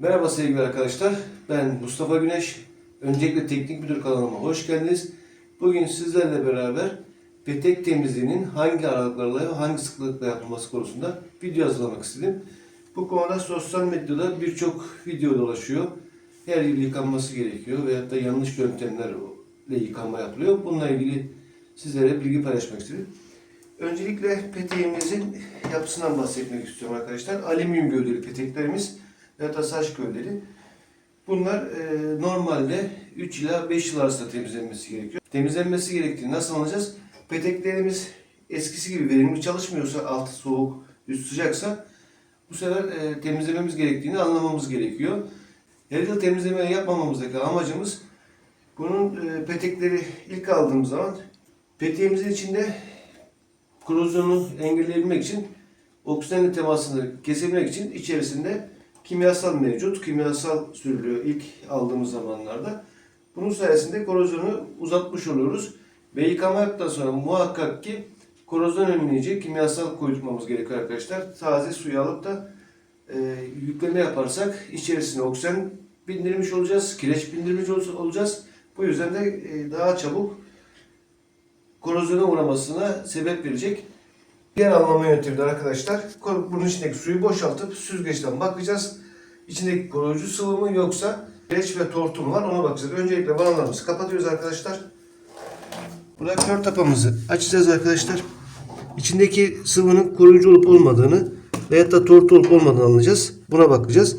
Merhaba sevgili arkadaşlar. Ben Mustafa Güneş. Öncelikle Teknik Müdür kanalıma hoş geldiniz. Bugün sizlerle beraber petek temizliğinin hangi aralıklarla ve hangi sıklıkla yapılması konusunda video hazırlamak istedim. Bu konuda sosyal medyada birçok video dolaşıyor. Her yıl yıkanması gerekiyor veyahut da yanlış yöntemlerle yıkanma yapılıyor. Bununla ilgili sizlere bilgi paylaşmak istedim. Öncelikle peteğimizin yapısından bahsetmek istiyorum arkadaşlar. Alüminyum gövdeli peteklerimiz ve da saç gövdeli. Bunlar e, normalde 3 ila 5 yıl arasında temizlenmesi gerekiyor. Temizlenmesi gerektiğini nasıl anlayacağız? Peteklerimiz eskisi gibi verimli çalışmıyorsa, altı soğuk, üst sıcaksa bu sefer e, temizlememiz gerektiğini anlamamız gerekiyor. Her yıl temizleme yapmamamızdaki amacımız bunun e, petekleri ilk aldığımız zaman peteğimizin içinde korozyonu engelleyebilmek için oksijenle temasını kesebilmek için içerisinde kimyasal mevcut. Kimyasal sürülüyor ilk aldığımız zamanlarda. Bunun sayesinde korozyonu uzatmış oluyoruz. Ve yıkama yaptıktan sonra muhakkak ki korozyon önleyici kimyasal koyutmamız gerekiyor arkadaşlar. Taze suyu alıp da e, yükleme yaparsak içerisine oksijen bindirmiş olacağız, kireç bindirmiş ol- olacağız. Bu yüzden de e, daha çabuk korozyona uğramasına sebep verecek. Diğer anlama yöntemi de arkadaşlar bunun içindeki suyu boşaltıp süzgeçten bakacağız. İçindeki koruyucu sıvı mı yoksa kireç ve tortu mu var ona bakacağız. Öncelikle vanalarımızı kapatıyoruz arkadaşlar. Burada kör tapamızı açacağız arkadaşlar. İçindeki sıvının koruyucu olup olmadığını veyahut da tortu olup olmadığını anlayacağız. Buna bakacağız.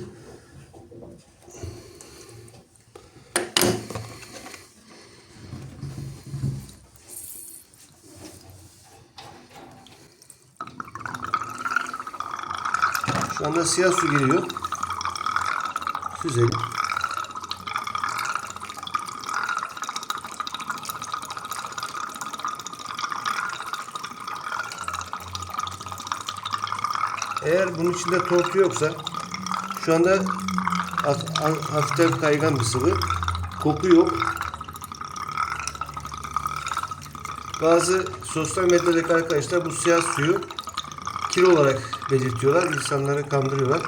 Şu siyah su geliyor. Süzelim. Eğer bunun içinde tortu yoksa şu anda haf- ha- hafiften kaygan bir sıvı. Koku yok. Bazı sosyal medyadaki arkadaşlar bu siyah suyu kir olarak belirtiyorlar. insanları kandırıyorlar.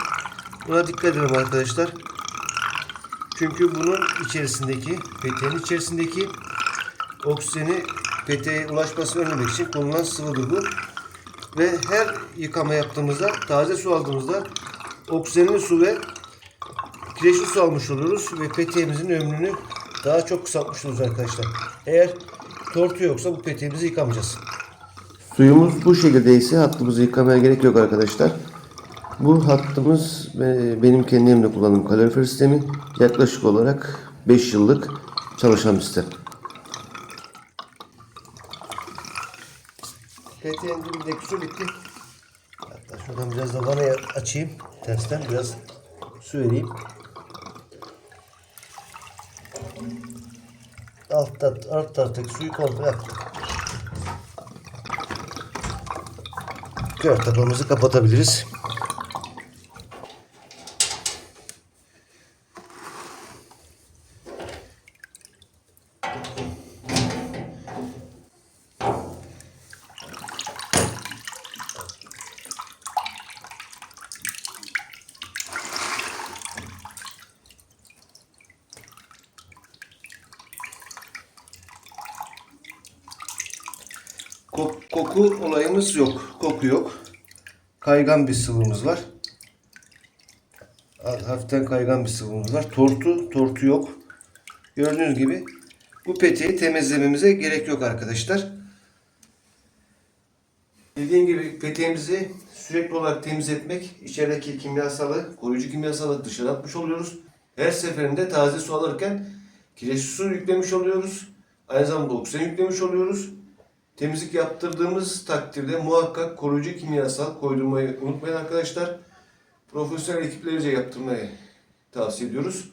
Buna dikkat edin arkadaşlar. Çünkü bunun içerisindeki, peteğin içerisindeki oksijeni peteğe ulaşmasını önlemek için kullanılan sıvıdır bu. Ve her yıkama yaptığımızda, taze su aldığımızda oksijenli su ve kireçli su almış oluyoruz ve peteğimizin ömrünü daha çok kısaltmış oluruz arkadaşlar. Eğer tortu yoksa bu peteğimizi yıkamayacağız. Suyumuz bu şekildeyse hattımızı yıkamaya gerek yok arkadaşlar. Bu hattımız benim kendi evimde kullandığım kalorifer sistemi yaklaşık olarak 5 yıllık çalışan bir sistem. PT'nin dibindeki su bitti. Hatta şuradan biraz da vanayı açayım. Tersten biraz su vereyim. Altta, alt taraftaki suyu komple yaptım. Kör tapamızı kapatabiliriz. Koku olayımız yok. Koku yok. Kaygan bir sıvımız var. Ha- Hafiften kaygan bir sıvımız var. Tortu, tortu yok. Gördüğünüz gibi bu peteği temizlememize gerek yok arkadaşlar. Dediğim gibi peteğimizi sürekli olarak temizletmek, içerideki kimyasalı, koruyucu kimyasalı dışarı atmış oluyoruz. Her seferinde taze su alırken kireçli su yüklemiş oluyoruz. Aynı zamanda oksijen yüklemiş oluyoruz. Temizlik yaptırdığımız takdirde muhakkak koruyucu kimyasal koydurmayı unutmayın arkadaşlar. Profesyonel ekiplerce yaptırmayı tavsiye ediyoruz.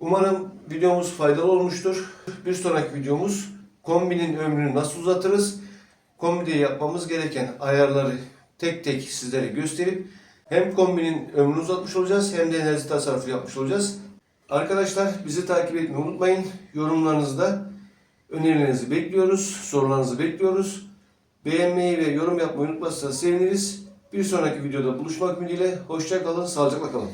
Umarım videomuz faydalı olmuştur. Bir sonraki videomuz kombinin ömrünü nasıl uzatırız? Kombide yapmamız gereken ayarları tek tek sizlere gösterip hem kombinin ömrünü uzatmış olacağız hem de enerji tasarrufu yapmış olacağız. Arkadaşlar bizi takip etmeyi unutmayın. Yorumlarınızda önerilerinizi bekliyoruz, sorularınızı bekliyoruz. Beğenmeyi ve yorum yapmayı unutmazsanız seviniriz. Bir sonraki videoda buluşmak ümidiyle. Hoşça kalın, sağlıcakla kalın.